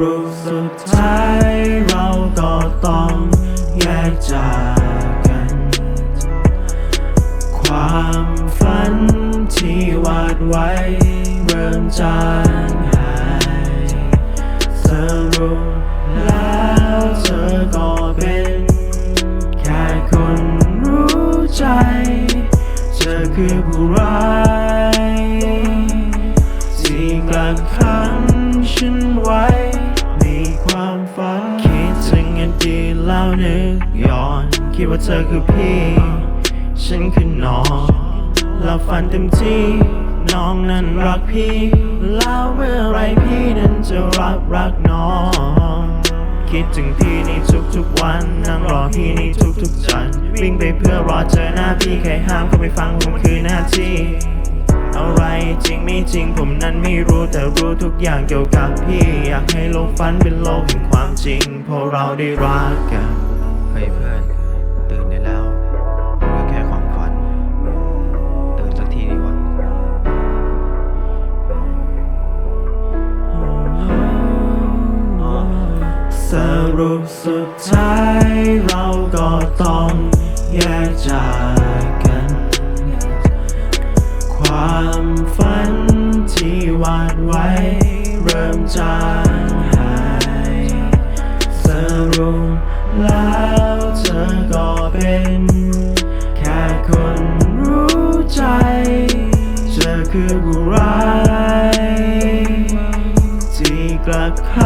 รุปสุดท้ายเราก็ต้องแยกจากกัน ความฝันที่วาดไว้เริ่มจางหายสรุปแล้วเธอก็เป็น แค่คนรู้ใจ เธอคือผู้ร้าย นึกย้อน คิดว่าเธอคือพี่ ฉันคือน้องแล้วฝันเต็มที่ น้องนั้นรักพี่ แล้วเมื่อไรพี่นั้นจะรับรักน้อง คิดถึงพี่ในทุกๆวัน นั่งรอพี่ในทุกๆจันวิ่งไปเพื่อรอเจอหน้าพี่ใครห้ามก็ไม่ฟังผมคือหน้าที่อะไรจริงไม่จริงผมนั้นไม่รู้แต่รู้ทุกอย่างเกี่ยวกับพี่ อยากให้โลกฝันเป็นโลกแห่งความจริงเพราะเราได้รักกัน ฮ้ยเพื่อน ตื่นได้แล้วมันก็แค่ความฝัน ตื่นสักทีดีกว่าสรุปสุดท้ายเราก็ต้องแยกจากกัน ความฝันที่วาดไว้เริ่มจาง สรุปแล้วเธอก็เป็น แค่คนรู้ใจ เธอคือผู้ร้ายที่กลักขังฉัน